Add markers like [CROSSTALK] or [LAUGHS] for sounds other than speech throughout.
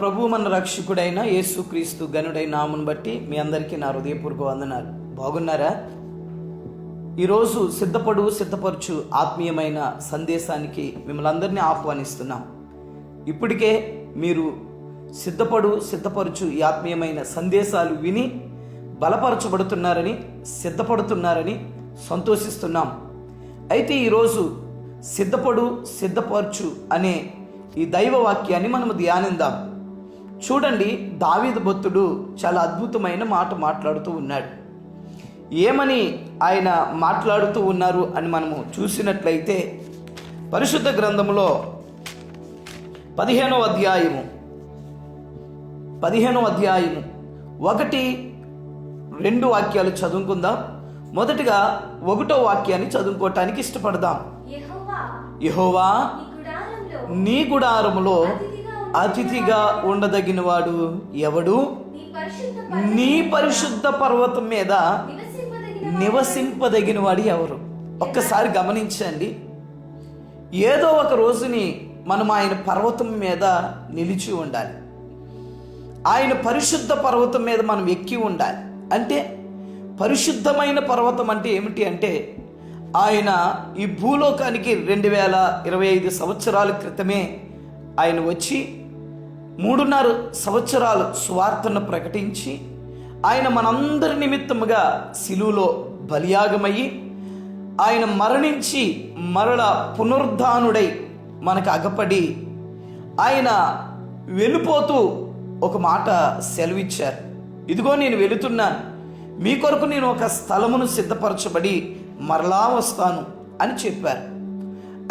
ప్రభు మన రక్షకుడైన యేసుక్రీస్తు గనుడైన నామును బట్టి మీ అందరికీ నా హృదయపూర్వక వందనాలు. బాగున్నారా? ఈరోజు సిద్ధపడు సిద్ధపరచు ఆత్మీయమైన సందేశానికి మిమ్మల్ని అందరినీ ఆహ్వానిస్తున్నాం. ఇప్పటికే మీరు సిద్ధపడు సిద్ధపరచు ఈ ఆత్మీయమైన సందేశాలు విని బలపరచబడుతున్నారని సిద్ధపడుతున్నారని సంతోషిస్తున్నాం. అయితే ఈరోజు సిద్ధపడు సిద్ధపరచు అనే ఈ దైవ వాక్యాన్ని మనము ధ్యానిందాం. చూడండి దావీదు భక్తుడు చాలా అద్భుతమైన మాట మాట్లాడుతూ ఉన్నాడు. ఏమని ఆయన మాట్లాడుతూ ఉన్నారు అని మనము చూసినట్లయితే పరిశుద్ధ గ్రంథములో పదిహేనవ అధ్యాయము పదిహేనవ అధ్యాయము ఒకటి రెండు వాక్యాలు చదువుకుందాం. మొదటిగా ఒకటో వాక్యాన్ని చదువుకోవటానికి ఇష్టపడదాం. యెహోవా నీ గుడారములో అతిథిగా ఉండదగినవాడు ఎవడు? నీ పరిశుద్ధ పర్వతం మీద నివసింపదగిన నివసింపదగిన వాడు ఎవరు? ఒక్కసారి గమనించండి. ఏదో ఒక రోజుని మనం ఆయన పర్వతం మీద నిలిచి ఉండాలి. ఆయన పరిశుద్ధ పర్వతం మీద మనం ఎక్కి ఉండాలి. అంటే పరిశుద్ధమైన పర్వతం అంటే ఏమిటి అంటే ఆయన ఈ భూలోకానికి రెండు వేల ఇరవై ఐదు సంవత్సరాల క్రితమే ఆయన వచ్చి మూడున్నర సంవత్సరాలు సువార్తను ప్రకటించి ఆయన మనందరి నిమిత్తముగా శిలువలో బలియాగమయ్యి ఆయన మరణించి మరల పునరుద్ధానుడై మనకు అగపడి ఆయన వెళ్ళిపోతూ ఒక మాట సెలవిచ్చారు. ఇదిగో నేను వెళుతున్నాను. మీ కొరకు నేను ఒక స్థలమును సిద్ధపరచబడి మరలా వస్తాను అని చెప్పారు.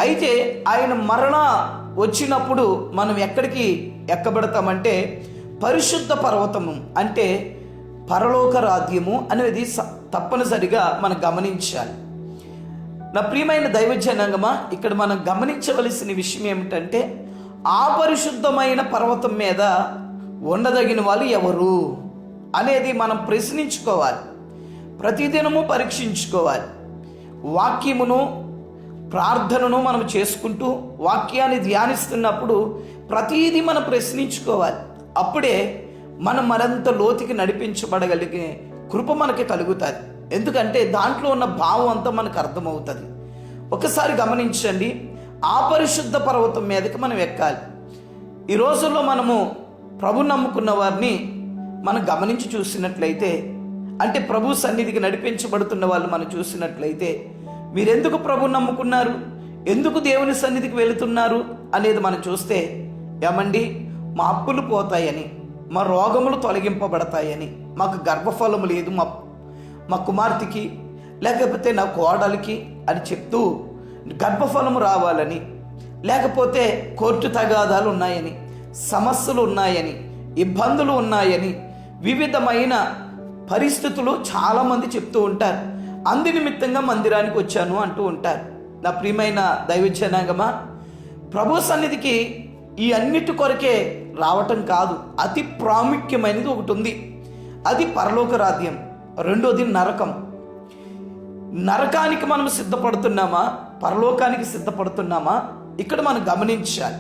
అయితే ఆయన మరలా వచ్చినప్పుడు మనం ఎక్కడికి ఎక్కబడతామంటే పరిశుద్ధ పర్వతము అంటే పరలోక రాజ్యము అనేది తప్పనిసరిగా మనం గమనించాలి. నా ప్రియమైన దైవ జనాంగమ ఇక్కడ మనం గమనించవలసిన విషయం ఏమిటంటే ఆ పరిశుద్ధమైన పర్వతం మీద ఉండదగిన వాళ్ళు ఎవరు అనేది మనం ప్రశ్నించుకోవాలి. ప్రతిదినము పరీక్షించుకోవాలి. వాక్యమును ప్రార్థనను మనం చేసుకుంటూ వాక్యాన్ని ధ్యానిస్తున్నప్పుడు ప్రతీది మనం ప్రశ్నించుకోవాలి. అప్పుడే మనం మరంత లోతుకి నడిపించబడగలిగే కృప మనకి కలుగుతుంది. ఎందుకంటే దాంట్లో ఉన్న భావం అంతా మనకు అర్థమవుతుంది. ఒకసారి గమనించండి ఆ పరిశుద్ధ పర్వతం మీదకి మనం ఎక్కాలి. ఈ రోజుల్లో మనము ప్రభు నమ్ముకున్న వారిని మనం గమనించి చూసినట్లయితే అంటే ప్రభు సన్నిధికి నడిపించబడుతున్న వాళ్ళు మనం చూసినట్లయితే మీరెందుకు ప్రభు నమ్ముకున్నారు? ఎందుకు దేవుని సన్నిధికి వెళుతున్నారు అనేది మనం చూస్తే ఏమండి? మా అప్పులు పోతాయని మా రోగములు తొలగింపబడతాయని మాకు గర్భఫలం లేదు మా మా కుమార్తెకి లేకపోతే నా కోడలికి అని చెప్తూ గర్భఫలము రావాలని లేకపోతే కోర్టు తగాదాలు ఉన్నాయని సమస్యలు ఉన్నాయని ఇబ్బందులు ఉన్నాయని వివిధమైన పరిస్థితులు చాలామంది చెప్తూ ఉంటారు. అంది నిమిత్తంగా మందిరానికి వచ్చాను అంటూ ఉంటారు. నా ప్రియమైన దైవజనాంగమా ప్రభు సన్నిధికి ఈ అన్నిటి కొరకే రావటం కాదు. అతి ప్రాముఖ్యమైనది ఒకటి ఉంది. అది పరలోక రాజ్యం. రెండోది నరకం. నరకానికి మనం సిద్ధపడుతున్నామా? పరలోకానికి సిద్ధపడుతున్నామా? ఇక్కడ మనం గమనించాలి.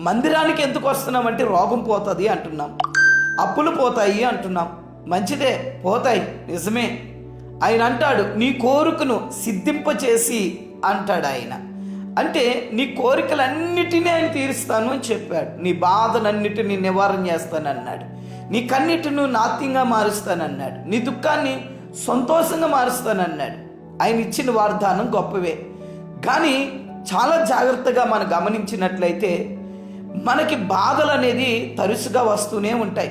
మందిరానికి ఎందుకు వస్తున్నామంటే రోగం పోతుంది అంటున్నాం. అప్పులు పోతాయి అంటున్నాం. మంచిదే పోతాయి. నిజమే. ఆయన అంటాడు నీ కోరికను సిద్ధింపచేసి అంటాడు ఆయన. అంటే నీ కోరికలన్నిటినీ ఆయన తీరుస్తాను అని చెప్పాడు. నీ బాధనన్నిటినీ నివారణ చేస్తానన్నాడు. నీ కన్నిటిను నాత్యంగా మారుస్తానన్నాడు. నీ దుఃఖాన్ని సంతోషంగా మారుస్తానన్నాడు. ఆయన ఇచ్చిన వాగ్దానం గొప్పవే. కానీ చాలా జాగ్రత్తగా మనం గమనించినట్లయితే మనకి బాధలు అనేది తరచుగా వస్తూనే ఉంటాయి.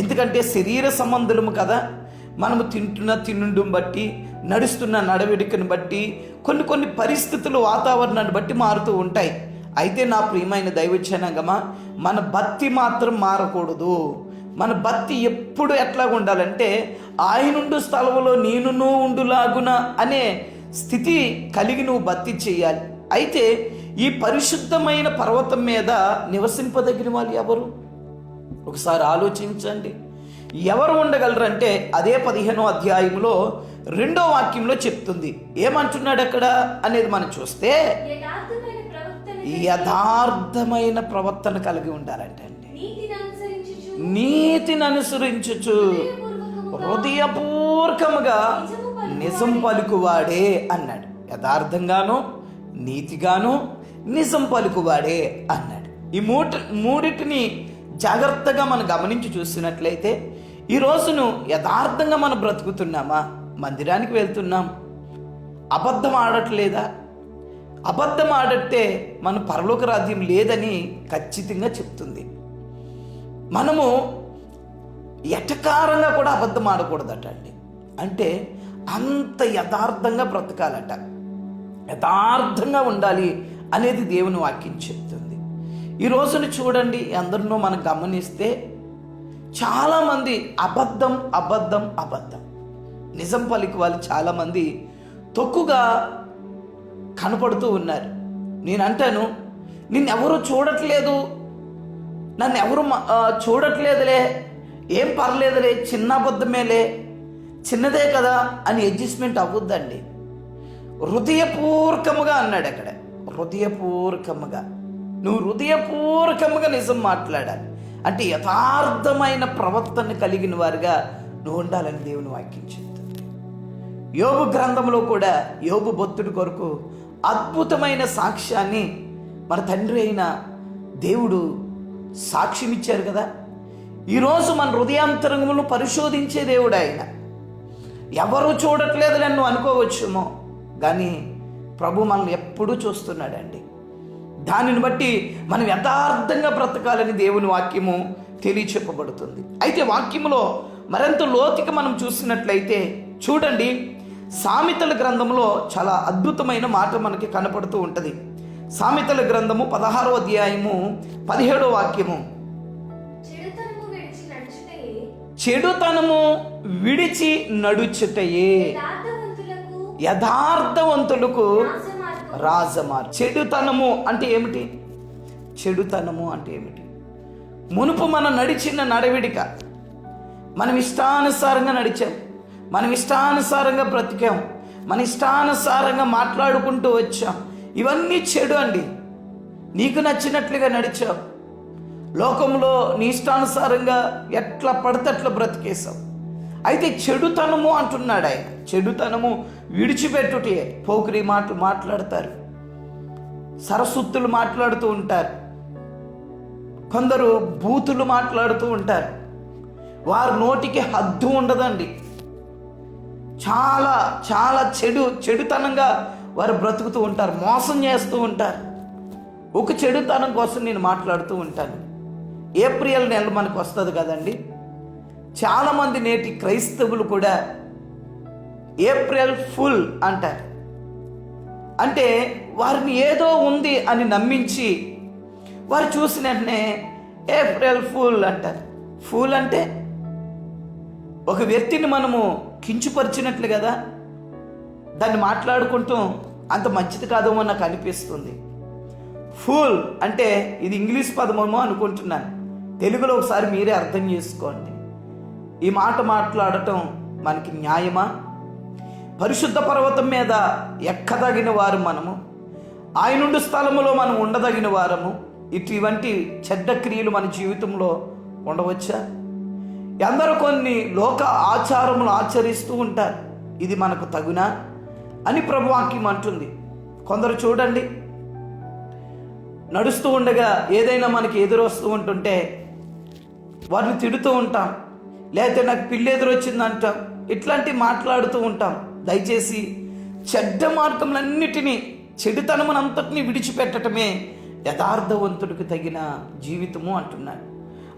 ఎందుకంటే శరీర సంబంధులము కదా. మనము తింటున్న తినుండం బట్టి నడుస్తున్న నడవడికను బట్టి కొన్ని కొన్ని పరిస్థితులు వాతావరణాన్ని బట్టి మారుతూ ఉంటాయి. అయితే నా ప్రియమైన దైవజనంగమా మన భక్తి మాత్రం మారకూడదు. మన భక్తి ఎప్పుడు ఎట్లా ఉండాలంటే ఆయనుండు స్థలములో నేనును ఉండులాగున అనే స్థితి కలిగి నువ్వు భక్తి చేయాలి. అయితే ఈ పరిశుద్ధమైన పర్వతం మీద నివసింపదగిన వాళ్ళు ఎవరు? ఒకసారి ఆలోచించండి. ఎవరు ఉండగలరంటే అదే పదిహేనో అధ్యాయంలో రెండో వాక్యంలో చెప్తుంది. ఏమంటున్నాడు అక్కడ అనేది మనం చూస్తే యథార్థమైన ప్రవర్తన కలిగి ఉండాలంటే అండి. నీతిని అనుసరించుచు హృదయపూర్వకముగా నిజం పలుకువాడే అన్నాడు. యథార్థంగాను నీతిగాను నిజం పలుకువాడే అన్నాడు. ఈ మూట మూడిటిని జాగ్రత్తగా మనం గమనించి చూసినట్లయితే ఈ రోజును యథార్థంగా మనం బ్రతుకుతున్నామా? మందిరానికి వెళ్తున్నాం. అబద్ధం ఆడట్లేదా? అబద్ధం ఆడట్టే మన పరలోక రాజ్యం లేదని ఖచ్చితంగా చెప్తుంది. మనము ఎటకారంగా కూడా అబద్ధం ఆడకూడదట అండి. అంటే అంత యథార్థంగా బ్రతకాలట. యథార్థంగా ఉండాలి అనేది దేవుని వాక్యం చెప్తుంది. ఈ రోజును చూడండి అందరినో మనం గమనిస్తే చాలామంది అబద్ధం అబద్ధం అబద్ధం. నిజం పలికి వాళ్ళు చాలామంది తొక్కుగా కనపడుతూ ఉన్నారు. నేను అంటాను నిన్నెవరు చూడట్లేదు? నన్ను ఎవరు చూడట్లేదులే? ఏం పర్లేదులే? చిన్న అబద్ధమేలే? చిన్నదే కదా? అని అడ్జస్ట్మెంట్ అవ్వద్దండి. హృదయపూర్వకముగా అన్నాడు అక్కడ హృదయపూర్వకముగా. నువ్వు హృదయపూర్వకముగా నిజం మాట్లాడాలి. అంటే యథార్థమైన ప్రవర్తన కలిగిన వారిగా నువ్వు ఉండాలని దేవుని వాక్యం చెప్తుంది. యోబు గ్రంథంలో కూడా యోబు భక్తుడి కొరకు అద్భుతమైన సాక్ష్యాన్ని మన తండ్రి అయిన దేవుడు సాక్ష్యం ఇచ్చారు కదా. ఈరోజు మన హృదయాంతరంగములను పరిశోధించే దేవుడు ఆయన. ఎవరు చూడట్లేదు నన్ను అనుకోవచ్చుమో కానీ ప్రభు మనల్ని ఎప్పుడూ చూస్తున్నాడండి. దానిని బట్టి మనం యథార్థంగా బ్రతకాలని దేవుని వాక్యము తెలియచెప్పబడుతుంది. అయితే వాక్యములో మరింత లోతుకి మనం చూసినట్లయితే చూడండి సామెతల గ్రంథంలో చాలా అద్భుతమైన మాట మనకి కనపడుతూ ఉంటుంది. సామెతల గ్రంథము పదహారో అధ్యాయము పదిహేడో వాక్యము. చెడుతనము విడిచి నడుచుటయే. యథార్థవంతులకు రాజమార్. చెడుతనము అంటే ఏమిటి? చెడుతనము అంటే ఏమిటి? మునుపు మనం నడిచిన నడవిడిక మనం ఇష్టానుసారంగా నడిచాం మనం ఇష్టానుసారంగా బ్రతికాం మన ఇష్టానుసారంగా మాట్లాడుకుంటూ వచ్చాం. ఇవన్నీ చెడు అండి. నీకు నచ్చినట్లుగా నడిచావు. లోకంలో నీ ఇష్టానుసారంగా ఎట్లా పడితే అట్లా బ్రతికేశావు. అయితే చెడుతనము అంటున్నాడు ఆయన. చెడుతనము విడిచిపెట్టుటే పోకిరి మాటలు మాట్లాడతారు. సరస్వత్తులు మాట్లాడుతూ ఉంటారు. కొందరు బూతులు మాట్లాడుతూ ఉంటారు. వారి నోటికి హద్దు ఉండదండి. చాలా చాలా చెడు చెడుతనంగా వారు బ్రతుకుతూ ఉంటారు. మోసం చేస్తూ ఉంటారు. ఒక చెడుతనం కోసం నేను మాట్లాడుతూ ఉంటాను. ఏప్రిల్ నెల మనకు వస్తుంది కదండి. చాలామంది నేటి క్రైస్తవులు కూడా ఏప్రిల్ ఫుల్ అంటారు. అంటే వారిని ఏదో ఉంది అని నమ్మించి వారు చూసిన వెంటనే ఏప్రిల్ ఫుల్ అంటారు. ఫూల్ అంటే ఒక వ్యక్తిని మనము కించుపరిచినట్లు కదా దాన్ని మాట్లాడుకుంటూ అంత మంచిది కాదేమో నాకు అనిపిస్తుంది. ఫూల్ అంటే ఇది ఇంగ్లీష్ పదమేమో అనుకుంటున్నాను. తెలుగులో ఒకసారి మీరే అర్థం చేసుకోండి. ఈ మాట మాట్లాడటం మనకి న్యాయమా? పరిశుద్ధ పర్వతం మీద ఎక్కదగిన వారు మనము? ఆయనుండు స్థలములో మనం ఉండదగిన వారము? ఇటువంటి చెడ్డ క్రియలు మన జీవితంలో ఉండవచ్చా? ఎందరో కొన్ని లోక ఆచారములు ఆచరిస్తూ ఉంటారు. ఇది మనకు తగునా? అని ప్రభువాక్యం అంటుంది. కొందరు చూడండి. నడుస్తూ ఉండగా ఏదైనా మనకి ఎదురొస్తూ ఉంటుంటే వారిని తిడుతూ ఉంటాం. లేకపోతే నాకు పిల్లి ఎదురొచ్చిందంటాం ఇట్లాంటి మాట్లాడుతూ ఉంటాం. దయచేసి చెడ్డ మార్గములన్నిటినీ చెడుతనమునంతటిని విడిచిపెట్టటమే యథార్థవంతుడికి తగిన జీవితము అంటున్నాడు.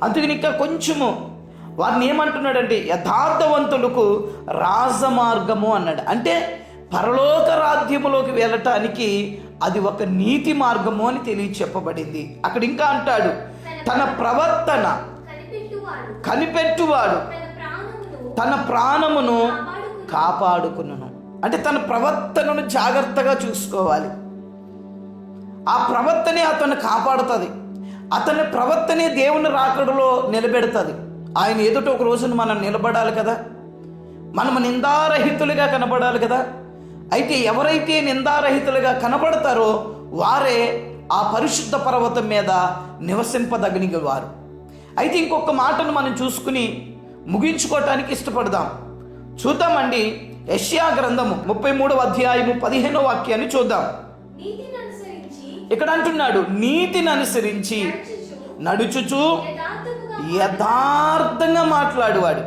అందుకని ఇంకా కొంచెము వారిని ఏమంటున్నాడంటే యథార్థవంతులకు రాజమార్గము అన్నాడు. అంటే పరలోక రాజ్యములోకి వెళ్ళటానికి అది ఒక నీతి మార్గము అని తెలియ చెప్పబడింది అక్కడ ఇంకా అంటాడు తన ప్రవర్తన కనిపెట్టువాడు. తన ప్రాణమును కాపాడుకును. అంటే తన ప్రవర్తనను జాగ్రత్తగా చూసుకోవాలి. ఆ ప్రవర్తనే అతన్ని కాపాడుతుంది. అతని ప్రవర్తనే దేవుని రాకడలో నిలబెడుతుంది. ఆయన ఎదుట ఒక రోజున మనం నిలబడాలి కదా? మనం నిందారహితులుగా కనబడాలి కదా? అయితే ఎవరైతే నిందారహితులుగా కనబడతారో వారే ఆ పరిశుద్ధ పర్వతం మీద నివసింపదగిన వారు అయితే ఇంకొక మాటను మనం చూసుకుని ముగించుకోవటానికి ఇష్టపడదాం. చూద్దామండి యష్యా గ్రంథము ముప్పై మూడవ అధ్యాయము పదిహేనో వాక్యాన్ని చూద్దాం. ఇక్కడ అంటున్నాడు నీతిని అనుసరించి నడుచుచు యథార్థంగా మాట్లాడువాడు.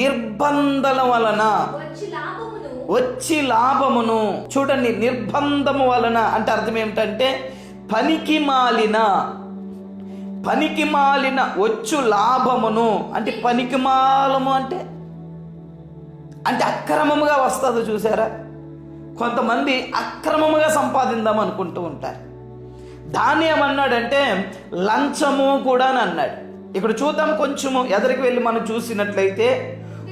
నిర్బంధల వలన వచ్చి లాభమును వచ్చి లాభమును. చూడండి నిర్బంధము వలన అంటే అర్థం ఏమిటంటే పనికి మాలిన పనికి మాలిన వచ్చు లాభమును అంటే పనికి మాలము అంటే అంటే అక్రమముగా వస్తుంది చూసారా? కొంతమంది అక్రమముగా సంపాదిందాం అనుకుంటూ ఉంటారు. దాన్ని ఏమన్నాడంటే లంచము కూడా అని అన్నాడు. ఇక్కడ చూద్దాం కొంచెము ఎదరికి వెళ్ళి మనం చూసినట్లయితే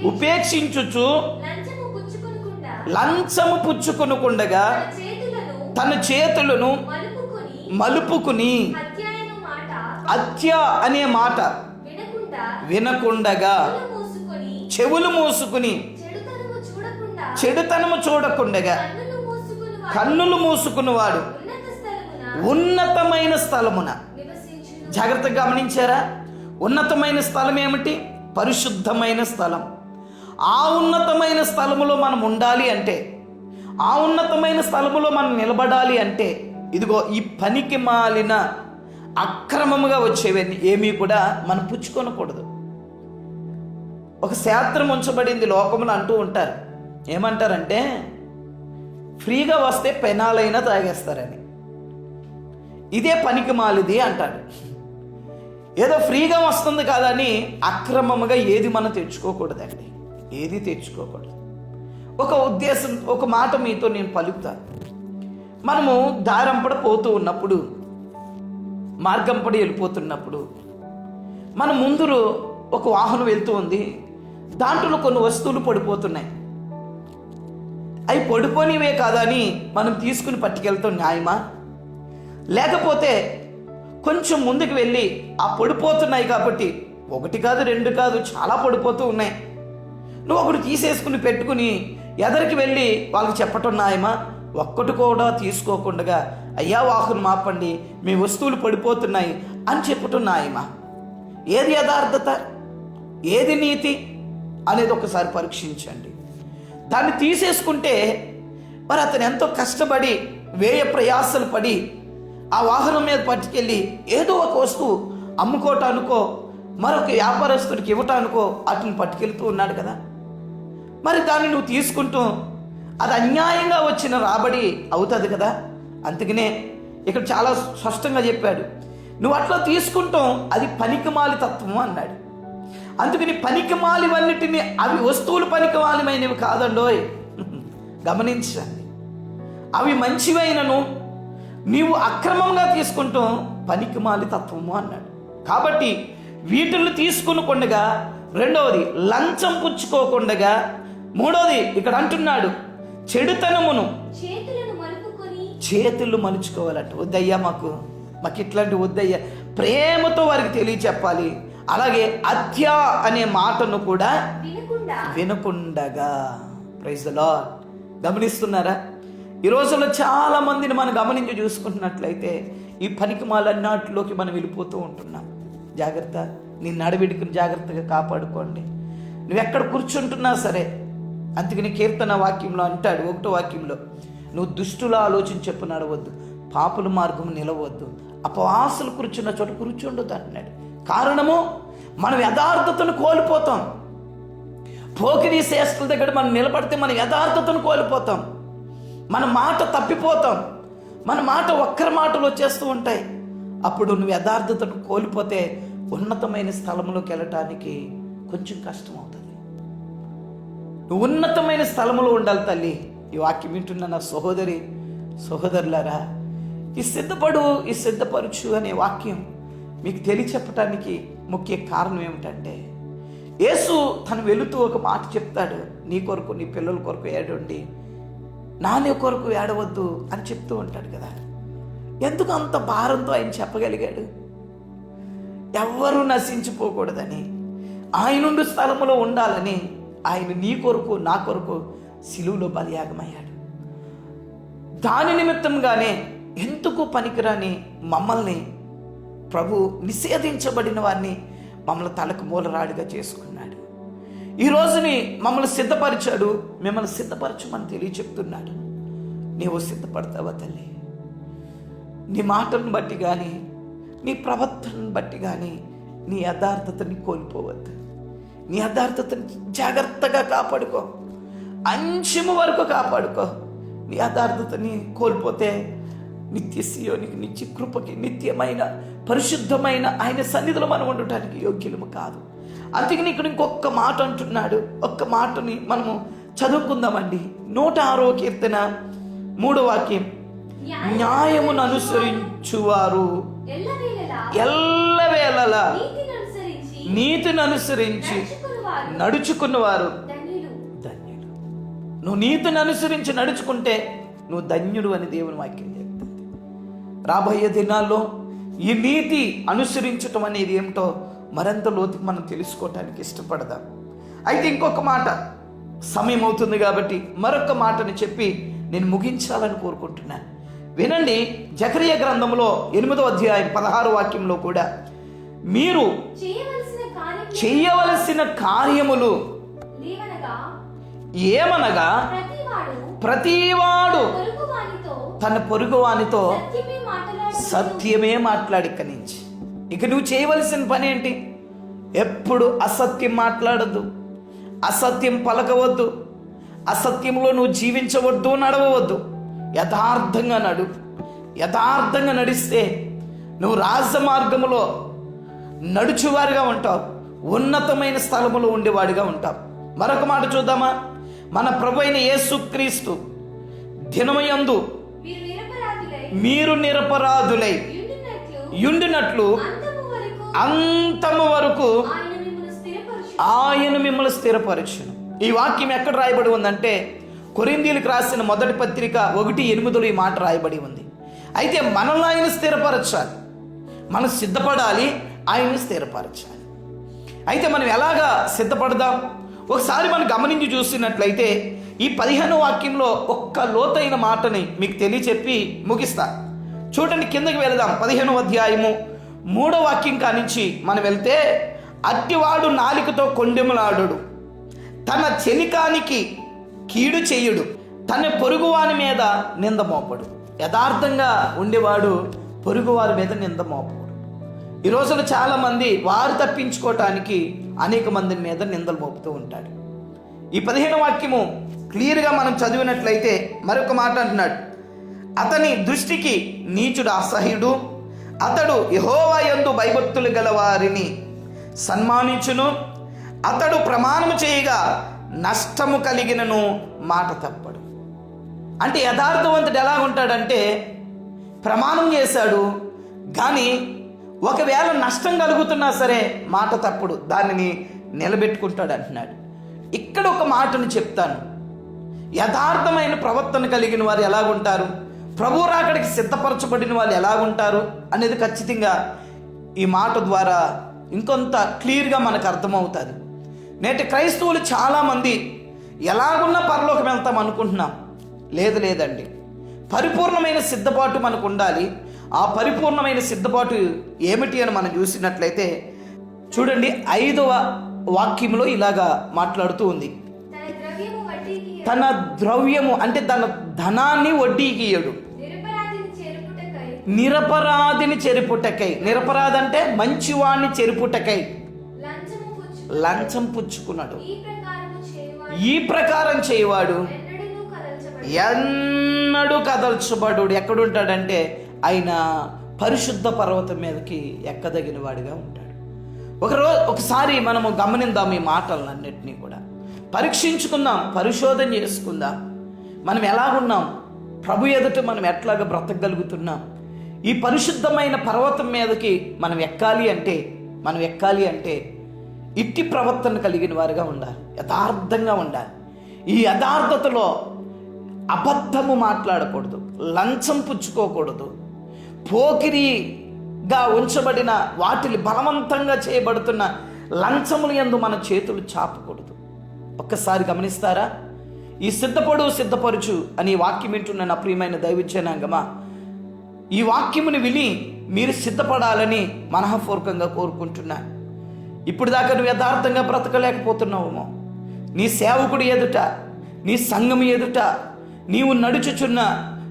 ఉపేక్షించుచు లంచము పుచ్చుకొనకుండా లంచము పుచ్చుకొనుకుండగా తన చేతులను మలుపుకొని హత్య అనే మాట. వినకుండా వినకుండగా చెవులు మూసుకుని చెడుతనము చూడకుండా చెడుతనము చూడకుండగా కన్నులు మూసుకుని వాడు కన్నులు మూసుకున్నవాడు ఉన్నతమైన స్థలమున. జాగ్రత్తగా గమనించారా? ఉన్నతమైన స్థలం ఏమిటి? పరిశుద్ధమైన స్థలం. ఆ ఉన్నతమైన స్థలములో మనం ఉండాలి అంటే ఆ ఉన్నతమైన స్థలములో మనం నిలబడాలి అంటే ఇదిగో ఈ పనికి మాలిన అక్రమముగా వచ్చేవన్నీ ఏమీ కూడా మనం పుచ్చుకొనకూడదు. ఒక శాస్త్రం ఉంచబడింది లోకములు అంటూ ఉంటారు. ఏమంటారంటే ఫ్రీగా వస్తే పెనాలైనా తాగేస్తారని. ఇదే పనికి మాలిది అంటాడు. ఏదో ఫ్రీగా వస్తుంది కాదని అక్రమముగా ఏది మనం తెచ్చుకోకూడదండి. ఏది తెచ్చుకోకూడదు. ఒక ఉద్దేశం ఒక మాట మీతో నేను పలుకుతాను. మనము దారంపడ పోతూ ఉన్నప్పుడు మార్గం పడి వెళ్ళిపోతున్నప్పుడు మన ముందు ఒక వాహనం వెళ్తూ ఉంది. దాంట్లో కొన్ని వస్తువులు పడిపోతున్నాయి. అవి పడిపోనివే కాదని మనం తీసుకుని పట్టుకెళ్తాం న్యాయమా? లేకపోతే కొంచెం ముందుకు వెళ్ళి ఆ పడిపోతున్నాయి కాబట్టి ఒకటి కాదు రెండు కాదు చాలా పడిపోతూ ఉన్నాయి. నువ్వు ఒకటి తీసేసుకుని పెట్టుకుని ఎదరికి వెళ్ళి వాళ్ళకి చెప్పటం న్యాయమా? ఒక్కటి కూడా తీసుకోకుండా అయ్యా వాహనం ఆపండి మీ వస్తువులు పడిపోతున్నాయి అని చెప్పటం ఏది యథార్థత? ఏది నీతి? అనేది ఒకసారి పరీక్షించండి. దాన్ని తీసేసుకుంటే మరి అతను ఎంతో కష్టపడి వేయ ప్రయాసలు పడి ఆ వాహనం మీద పట్టుకెళ్ళి ఏదో ఒక వస్తువు అమ్ముకోవటానికో మరొక వ్యాపారస్తుడికి ఇవ్వటానికో అతను పట్టుకెళ్తూ ఉన్నాడు కదా. మరి దాన్ని నువ్వు తీసుకుంటూ అది అన్యాయంగా వచ్చిన రాబడి అవుతుంది కదా. అందుకనే ఇక్కడ చాలా స్పష్టంగా చెప్పాడు. నువ్వు అట్లా తీసుకుంటాం అది పనికిమాలి తత్వము అన్నాడు. అందుకని పనికిమాలివన్నిటిని అవి వస్తువులు పనికిమాలిమైనవి కాదండోయ్. [LAUGHS] గమనించండి. అవి మంచివైనను నీవు అక్రమంగా తీసుకుంటాం పనికిమాలి తత్వము అన్నాడు. కాబట్టి వీటిని తీసుకునకుండగా రెండవది లంచం పుచ్చుకోకుండగా మూడవది ఇక్కడ అంటున్నాడు చెడుతనమును చేతులు మలుచుకోవాలంట. వద్దయ్యా మాకు మాకు ఇట్లాంటి వద్దయ్యా. ప్రేమతో వారికి తెలియచెప్పాలి. అలాగే అత్య అనే మాటను కూడా వినకుండా. వినకుండగా. ప్రైజ్ లా గమనిస్తున్నారా? ఈ రోజుల్లో చాలా మందిని మనం గమనించి చూసుకుంటున్నట్లయితే ఈ పనికి మాలన్నాటిలోకి మనం వెళ్ళిపోతూ ఉంటున్నాం. జాగ్రత్త నీ నడవిడికిని జాగ్రత్తగా కాపాడుకోండి. నువ్వు ఎక్కడ కూర్చుంటున్నా సరే అందుకని కీర్తన వాక్యంలో అంటాడు ఒకటో వాక్యంలో. నువ్వు దుష్టుల ఆలోచన చెప్పు నడవద్దు. పాపుల మార్గం నిలవద్దు. అపవాసులు కూర్చున్న చోట కూర్చుండొద్దు అంటున్నాడు. కారణము మనం యథార్థతను కోల్పోతాం. పోకిరి శ్రేష్ఠుల దగ్గర మనం నిలబడితే మనం యథార్థతను కోల్పోతాం. మన మాట తప్పిపోతాం. మన మాట ఒక్కరి మాటలు వచ్చేస్తూ ఉంటాయి. అప్పుడు నువ్వు యథార్థతను కోల్పోతే ఉన్నతమైన స్థలంలోకి వెళ్ళటానికి కొంచెం కష్టం అవుతుంది. నువ్వు ఉన్నతమైన స్థలంలో ఉండాలి తల్లి. ఈ వాక్యం వింటున్న నా సహోదరి సహోదరులారా ఈ సిద్ధపడు ఈ సిద్ధపరుచు అనే వాక్యం మీకు తెలియచెప్పటానికి ముఖ్య కారణం ఏమిటంటే యేసు తను వెళుతూ ఒక మాట చెప్తాడు నీ కొరకు నీ పిల్లల కొరకు ఏడండి నాని కొరకు ఏడవద్దు అని చెప్తూ ఉంటాడు కదా. ఎందుకు అంత భారంతో ఆయన చెప్పగలిగాడు? ఎవ్వరూ నశించిపోకూడదని ఆయనుండు స్థలంలో ఉండాలని ఆయన నీ కొరకు నా కొరకు సిలువులో బలియాగమయ్యాడు. దాని నిమిత్తంగానే ఎందుకు పనికిరాని మమ్మల్ని ప్రభు నిషేధించబడిన వారిని మమ్మల్ని తలకు మూలరాడిగా చేసుకున్నాడు. ఈ రోజుని మమ్మల్ని సిద్ధపరిచాడు మిమ్మల్ని సిద్ధపరచమని తెలియచెప్తున్నాడు. నీవు సిద్ధపడతావా తల్లి? నీ మాటలను బట్టి కానీ నీ ప్రవర్తనను బట్టి కానీ నీ యథార్థతని కోల్పోవద్దు. నీ యథార్థతని జాగ్రత్తగా కాపాడుకో. అంచము వరకు కాపాడుకో. నీ యథార్థతని కోల్పోతే నిత్య సియోనికి నిత్య కృపకి నిత్యమైన పరిశుద్ధమైన ఆయన సన్నిధిలో మనం ఉండటానికి యోగ్యులము కాదు. అందుకని ఇక్కడ ఇంకొక మాట అంటున్నాడు. ఒక్క మాటని మనము చదువుకుందామండి. నూట ఆరో కీర్తన మూడో వాక్యం. న్యాయమును అనుసరించువారు. ఎల్లవేళలా నీతిని అనుసరించి నడుచుకున్నవారు. నువ్వు నీతిని అనుసరించి నడుచుకుంటే నువ్వు ధన్యుడు అని దేవుని వాక్యం చెప్తుంది. రాబోయే దినాల్లో ఈ నీతి అనుసరించటం అనేది ఏమిటో మరింత లోతుకి మనం తెలుసుకోవటానికి ఇష్టపడదాం. అయితే ఇంకొక మాట సమయం అవుతుంది కాబట్టి మరొక మాటని చెప్పి నేను ముగించాలని కోరుకుంటున్నాను. వినండి జకరియ గ్రంథంలో ఎనిమిదో అధ్యాయం పదహారు వాక్యంలో కూడా మీరు చేయవలసిన కార్యం చేయవలసిన కార్యములు ఏమనగా ప్రతివాడు తన పొరుగువానితో సత్యమే మాట్లాడు ఇక్కడి నుంచి ఇక నువ్వు చేయవలసిన పని ఏంటి ఎప్పుడు అసత్యం మాట్లాడద్దు. అసత్యం పలకవద్దు. అసత్యంలో నువ్వు జీవించవద్దు నడవవద్దు. యథార్థంగా నడు. యథార్థంగా నడిస్తే నువ్వు రాజ మార్గములో నడుచువారిగా ఉంటావు. ఉన్నతమైన స్థలములో ఉండేవాడిగా ఉంటావు. మరొక మాట చూద్దామా? మన ప్రభు అయిన యేసుక్రీస్తు దినమయందు మీరు నిరపరాధులై యుండినట్లు అంతము వరకు ఆయన మిమ్మల్ని స్థిరపరచును. ఈ వాక్యం ఎక్కడ రాయబడి ఉందంటే కొరిందీలకు రాసిన మొదటి పత్రిక ఒకటి ఎనిమిదిలో ఈ మాట రాయబడి ఉంది. అయితే మనల్ని ఆయన స్థిరపరచాలి. మనం సిద్ధపడాలి ఆయన్ని స్థిరపరచాలి. అయితే మనం ఎలాగా సిద్ధపడదాం? ఒకసారి మనం గమనించి చూసినట్లయితే ఈ పదిహేను వాక్యంలో ఒక్క లోతైన మాటని మీకు తెలియచెప్పి ముగిస్తా. చూడండి కిందకి వెళదాం. పదిహేను అధ్యాయము మూడో వాక్యం కానించి మనం వెళ్తే అట్టివాడు నాలికతో కొండెములాడు తన చెలికానికి కీడు చేయుడు. తన పొరుగువాని మీద నింద మోపడు. యథార్థంగా ఉండేవాడు పొరుగువారి మీద నింద మోపడు. ఈ రోజున చాలామంది వారు తప్పించుకోవటానికి అనేక మంది మీద నిందలు మోపుతూ ఉంటాడు ఈ పదిహేను వాక్యము క్లియర్గా మనం చదివినట్లయితే మరొక మాట అంటున్నాడు. అతని దృష్టికి నీచుడు అసహ్యుడు అతడు యహోవా యందు భయభక్తులు గల వారిని సన్మానించును అతడు ప్రమాణము చేయగా నష్టము కలిగినను మాట తప్పడు. అంటే యథార్థవంతుడు ఎలా ఉంటాడంటే ప్రమాణం చేశాడు కానీ ఒకవేళ నష్టం కలుగుతున్నా సరే మాట తప్పుడు దానిని నిలబెట్టుకుంటాడు అంటున్నాడు ఇక్కడ ఒక మాటను చెప్తాను. యథార్థమైన ప్రవర్తన కలిగిన వారు ఎలాగుంటారు? ప్రభు రాకడికి సిద్ధపరచబడిన వాళ్ళు ఎలాగుంటారు? అనేది ఖచ్చితంగా ఈ మాట ద్వారా ఇంకొంత క్లియర్గా మనకు అర్థమవుతుంది. నేటి క్రైస్తవులు చాలామంది ఎలాగున్నా పరలోకి వెళ్తాం అనుకుంటున్నాం. లేదు లేదండి. పరిపూర్ణమైన సిద్ధపాటు మనకు ఉండాలి. ఆ పరిపూర్ణమైన సిద్ధపాటు ఏమిటి అని మనం చూసినట్లయితే చూడండి ఐదవ వాక్యంలో ఇలాగా మాట్లాడుతూ ఉంది. తన ద్రవ్యము అంటే తన ధనాన్ని వడ్డీకి ఇయ్యడు నిరపరాధిని చేరుపుటకై. నిరపరాధి అంటే మంచివాణ్ణి చెరుపుటకై. లంచం పుచ్చుకున్నాడు. ఈ ప్రకారం చేయవాడు ఎన్నడూ కదల్చబడి ఎన్నడూ కదల్చబడు ఎక్కడుంటాడంటే ఆయన పరిశుద్ధ పర్వతం మీదకి ఎక్కదగిన వాడిగా ఉంటాడు. ఒకరోజు ఒకసారి మనము గమనిందాం ఈ మాటలన్నింటినీ కూడా. పరీక్షించుకుందాం పరిశోధన చేసుకుందాం. మనం ఎలాగున్నాం? ప్రభు ఎదుట మనం ఎట్లాగా బ్రతకగలుగుతున్నాం? ఈ పరిశుద్ధమైన పర్వతం మీదకి మనం ఎక్కాలి అంటే మనం ఎక్కాలి అంటే ఇట్టి ప్రవర్తన కలిగిన వారుగా ఉండాలి. యథార్థంగా ఉండాలి. ఈ యథార్థతలో అబద్ధము మాట్లాడకూడదు. లంచం పుచ్చుకోకూడదు. పోకిరిగా ఉంచబడిన వాటిని బలవంతంగా చేయబడుతున్న లంచములు ఎందు మన చేతులు చాపకూడదు. ఒక్కసారి గమనిస్తారా? ఈ సిద్ధపడు సిద్ధపరుచు అని వాక్యం వింటున్న నా ప్రియమైన దైవజనాంగమా? ఈ వాక్యముని విని మీరు సిద్ధపడాలని మనఃపూర్వకంగా కోరుకుంటున్నాను. ఇప్పుడు దాకా నువ్వు యథార్థంగా బ్రతకలేకపోతున్నావేమో. నీ సేవకుడు ఎదుట నీ సంఘం ఎదుట నీవు నడుచుచున్న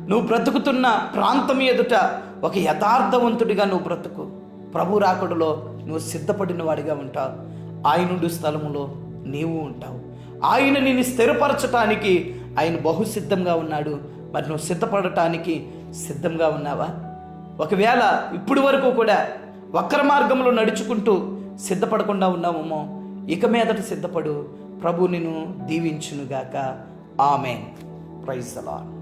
నువ్వు బ్రతుకుతున్న ప్రాంతం ఎదుట ఒక యథార్థవంతుడిగా నువ్వు బ్రతుకు. ప్రభు రాకడలో నువ్వు సిద్ధపడిన వాడిగా ఉంటావు. ఆయనుండు స్థలములో నీవు ఉంటావు. ఆయన నిన్ను స్థిరపరచటానికి ఆయన బహు సిద్ధంగా ఉన్నాడు. మరి నువ్వు సిద్ధపడటానికి సిద్ధంగా ఉన్నావా? ఒకవేళ ఇప్పటి వరకు కూడా వక్ర మార్గంలో నడుచుకుంటూ సిద్ధపడకుండా ఉన్నామేమో ఇక మీదట సిద్ధపడు. ప్రభు నిన్ను దీవించునుగాక. ఆమె ప్రైజ్ అలా